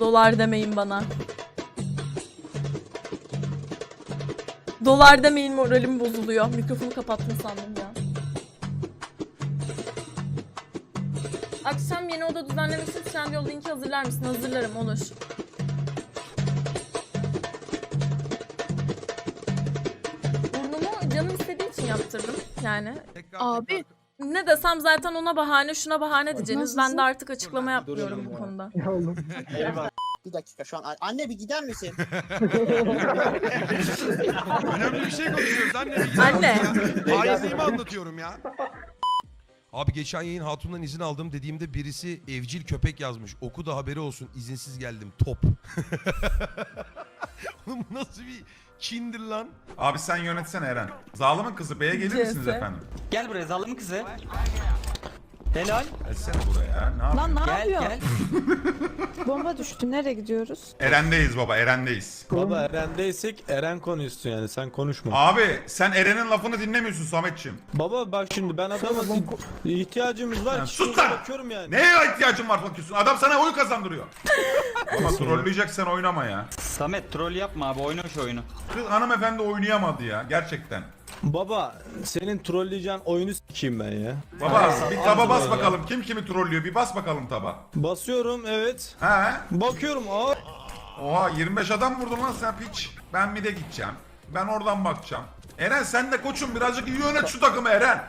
Dolar demeyin bana. Dolar demeyin moralim bozuluyor. Mikrofonu kapattım sandım ya. Akşam yeni oda düzenlemek için Trendyol linki hazırlar mısın? Hazırlarım olur. Burnumu canım istediği için yaptırdım yani. Abi. Ne desem zaten ona bahane şuna bahane diyeceğiniz. Ben de artık açıklama yapmıyorum bu konuda. Bir dakika şu an anne bir gider misin? Önemli bir şey konuşuyoruz anne. Anne. Hainliğimi anlatıyorum ya. Abi geçen yayın Hatun'dan izin aldım dediğimde birisi evcil köpek yazmış. Oku da haberi olsun izinsiz geldim top. Oğlum bu nasıl bir kindir lan? Abi sen yönetsene Eren. Zalımın kızı B'ye gelir misiniz efendim? Gel buraya zalımın kızı. Helal. Gelsene buraya. Ne yapıyorsun? Lan ne Gel yapıyor? gel. Bomba düştü. Nereye gidiyoruz? Eren'deyiz baba Eren'deyiz. Baba Eren'deysek Eren konuşsun yani sen konuşma. Abi sen Eren'in lafını dinlemiyorsun Sametçim. Baba bak şimdi ben adama ihtiyacımız var. Ya ki sus lan! bakıyorum yani. Neye ihtiyacın var bakıyorsun? Adam sana oy kazandırıyor. Baba trolleyeceksen oynama ya. Samet troll yapma abi oyna şu oyunu. Kız hanımefendi oynayamadı ya gerçekten. Baba senin trolleyeceğin oyunu s**eyim ben ya. Baba bir taba bas bakalım. Kim kimi trollüyor? Bir bas bakalım taba. Basıyorum evet. He? Bakıyorum aa. Oha 25 adam vurdun lan sen piç. Ben bir de gideceğim. Ben oradan bakacağım. Eren sen de koçum birazcık iyi yönet şu takımı Eren.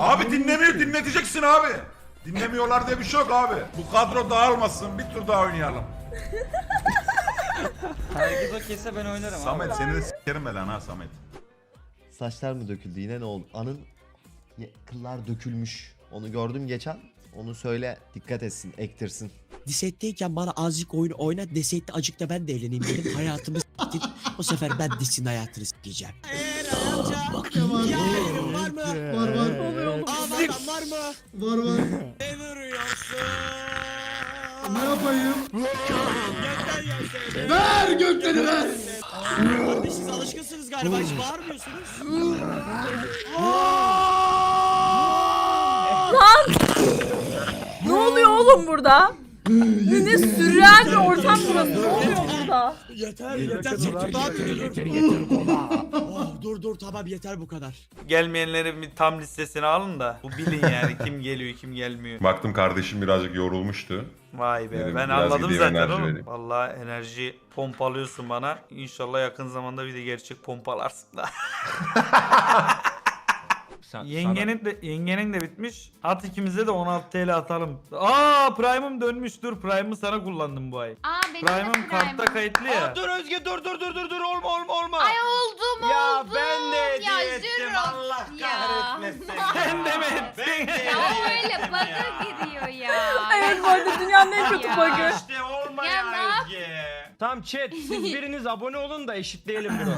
Abi dinlemiyor dinleteceksin abi. Dinlemiyorlar diye bir şey yok abi. Bu kadro dağılmasın bir tur daha oynayalım. Herkes okeyse ben oynarım abi. Samet seni de s**erim ben lan ha Samet. Saçlar mı döküldü yine ne oldu? Anın kıllar dökülmüş. Onu gördüm geçen. Onu söyle dikkat etsin, ektirsin. Disetteyken bana azıcık oyun oyna desette acık da ben de eğleneyim dedim. Hayatımı s**tin. Bu sefer ben Dis'in hayatını s**eceğim. Var mı? Var var. Aa, var, var mı? Var var. Ne vuruyorsun? Ne yapayım? Ver gökleri ver. Kardeş siz alışkınsınız galiba hiç bağırmıyorsunuz. Ne oluyor oğlum burada? Ne, ne sürreal bir ortam burası. Ne oluyor burada? Yeter yeter çektim daha dur. Oh, dur dur tamam yeter bu kadar. Gelmeyenlerin bir tam listesini alın da bu bilin yani kim geliyor kim gelmiyor. Baktım kardeşim birazcık yorulmuştu. Vay be Dedim, ben biraz anladım gideyim, zaten enerji oğlum. vereyim. Vallahi enerji pompalıyorsun bana. İnşallah yakın zamanda bir de gerçek pompalarsın da. yengenin de yengenin de bitmiş. At ikimize de 16 TL atalım. Aa Prime'ım dönmüş. Dur Prime'ımı sana kullandım bu ay. Aa benim de Prime'ım kartta Prime'ım. kayıtlı ya. Dur Özge dur dur dur dur dur olma olma olma. Ay oldum ya oldum. ben de Ya hediye ettim Jiro. Allah Ya. kahretmesin. Sen de mi ettin? Ya o öyle bug'a giriyor ya. Evet bu arada dünyanın en kötü Ya. bug'ı. İşte olma Ya ya, Özge. Tamam chat siz biriniz abone olun da eşitleyelim bunu.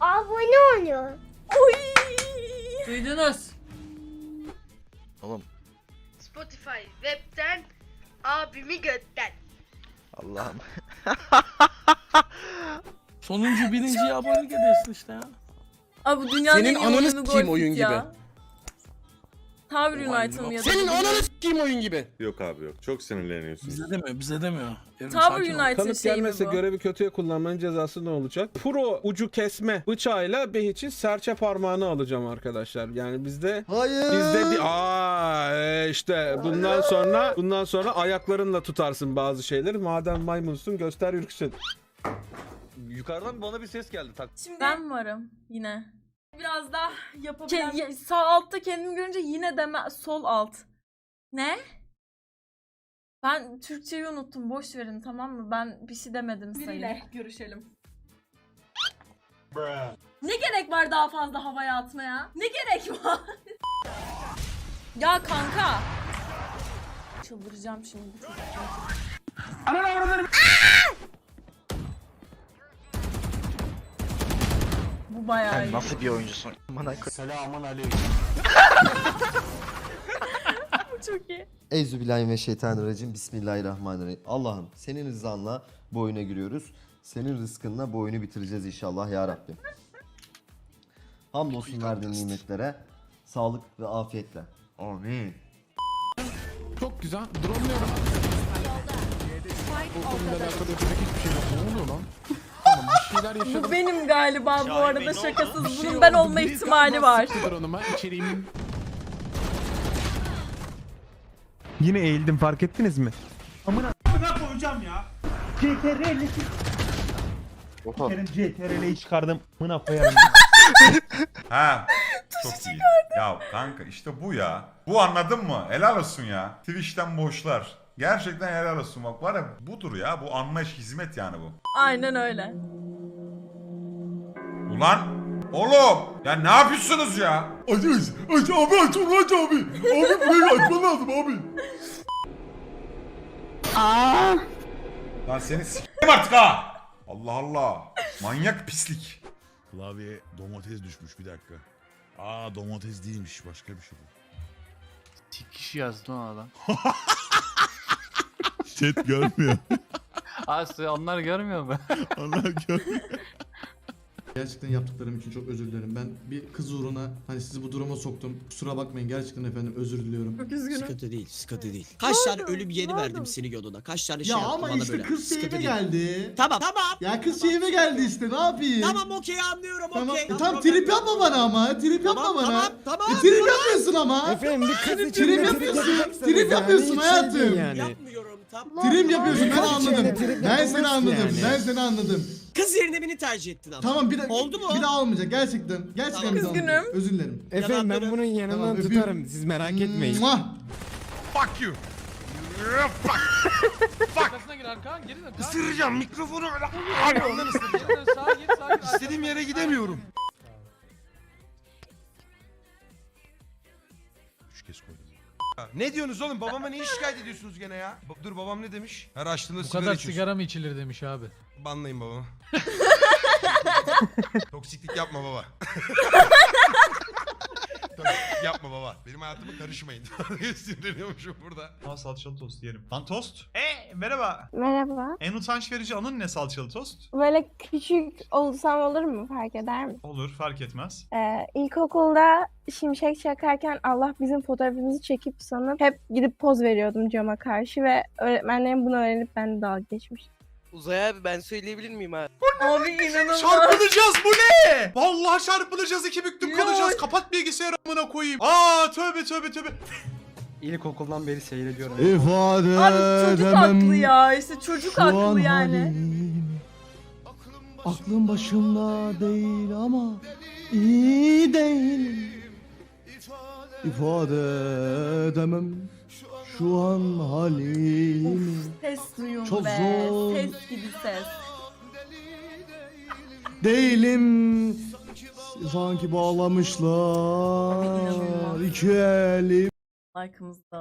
Abone oluyor. Oy. Duydunuz. Oğlum Spotify webten abimi götten. Allah'ım. Sonuncu birinciye abonelik ediyorsun işte ya. Abi dünyanın Senin en iyi ananı oyunu Golfit oyun ya. gibi. Tower United'ın ya da. Senin ananı s**eyim oyun gibi. Yok abi yok. Çok sinirleniyorsun. Bize demiyor, bize demiyor. Yarın Tower sakin ol. United'ın Kanıt şeyi mi gelmezse bu? görevi kötüye kullanmanın cezası ne olacak? Pro ucu kesme bıçağıyla Behiç'in serçe parmağını alacağım arkadaşlar. Yani bizde Hayır. Bizde bir aa e, işte bundan sonra bundan sonra ayaklarınla tutarsın bazı şeyleri. Madem maymunsun göster yürüksün. Yukarıdan bana bir ses geldi tak. Şimdi ben varım yine. Biraz daha yapabilen... sağ altta kendimi görünce yine deme... Sol alt. Ne? Ben Türkçeyi unuttum. Boş verin tamam mı? Ben bir şey demedim sayın. Biriyle görüşelim. Ne gerek var daha fazla havaya atmaya? Ne gerek var? ya kanka. Çıldıracağım şimdi. bu çocuk bayağı iyi. Nasıl bir oyuncusun? Bu çok iyi. Euzubillahimineşşeytanirracim. Bismillahirrahmanirrahim. Allah'ım senin rızanla bu oyuna giriyoruz. Senin rızkınla bu oyunu bitireceğiz inşallah ya Rabbim. Hamdolsun verdiğin nimetlere. Sağlık ve afiyetle. Amin. Çok güzel. Dronluyorum. Bu benim galiba bu arada şakasız. Bunun ben olma ihtimali var. Yine eğildim fark ettiniz mi? Amına koyacağım ya. CTRL'i CTRL'i çıkardım. Amına koyarım. Ha. Çok iyi. Ya kanka işte bu ya. Bu anladın mı? Helal olsun ya. Twitch'ten boşlar. Gerçekten helal olsun bak var ya budur ya bu anlayış hizmet yani bu. Aynen öyle. Ulan oğlum ya ne yapıyorsunuz ya? Aç aç abi aç onu aç abi. Abi burayı açman lazım abi. Aa. Lan seni s**eyim artık ha. Allah Allah. Manyak pislik. Klavye domates düşmüş bir dakika. Aa domates değilmiş başka bir şey bu. kişi yazdı ona adam. Chat görmüyor. Aslı onlar görmüyor mu? Onlar görmüyor. Gerçekten yaptıklarım için çok özür dilerim. Ben bir kız uğruna hani sizi bu duruma soktum. Kusura bakmayın gerçekten efendim özür diliyorum. Çok üzgünüm. Sıkıntı değil, sıkıntı değil. Kaç tane ölüm yeni verdim senin yoluna. Kaç tane şey Ya yaptım ama bana işte böyle. kız Sıkıntı şeyime değil. geldi. Tamam, tamam. Ya kız şeyime geldi işte ne yapayım? Tamam okey anlıyorum Tamam. okey. E, tam trip yapma bana ama. Trip yapma Tamam, bana. tamam, tamam. E, trip yapıyorsun ama. Efendim bir kız için Trip yapıyorsun. Trip yapıyorsun hayatım. Yapmıyorum tamam. Trim yapıyorsun ben anladım. trip Ben seni anladım. yani. Ben seni anladım. Kız yerine beni tercih ettin ama. Tamam bir de Oldu mu? Bir daha olmayacak gerçekten. Gerçekten Tamam. bir daha Üzgünüm. olmayacak. Özür dilerim. Efendim ben Yanakları- bunun yanından Tamam, öpeyim. tutarım. Siz merak etmeyin. Muah. Fuck you. Arkasına gir arka. Geri dön. Isıracağım mikrofonu. Ondan ısır. Geri dön. Sağa git. Sağa git. İstediğim yere gidemiyorum. Üç kez koydum. Ne diyorsunuz oğlum? Babama niye şikayet ediyorsunuz gene ya? Ba- Dur babam ne demiş? Her açtığında sigara içiyorsun. mı içilir demiş abi. Banlayın babamı. Toksiklik yapma baba. Toksiklik yapma baba. Benim hayatıma karışmayın. Sinirleniyormuşum burada. Aa salçalı tost yerim. Lan tost. E merhaba. Merhaba. En utanç verici anın ne salçalı tost? Böyle küçük olsam olur mu? Fark eder mi? Olur fark etmez. Ee, ilkokulda şimşek çakarken Allah bizim fotoğrafımızı çekip sanıp hep gidip poz veriyordum cama karşı ve öğretmenlerim bunu öğrenip ben dalga geçmiş. Uzay abi ben söyleyebilir miyim abi? Abi inanılmaz. Çarpılacağız bu ne? Vallahi çarpılacağız iki büktüm kalacağız. Kapat bilgisayarı amına koyayım. Aa tövbe tövbe tövbe. İlkokuldan beri seyrediyorum. İfade Abi çocuk haklı ya. İşte çocuk haklı yani. Aklım başımda değil ama iyi değilim. İfade edemem şu an halimi. Ses duyun Çok be. zor. Ses gibi ses. Değilim sanki bağlamışlar iki elim. Like'ımızda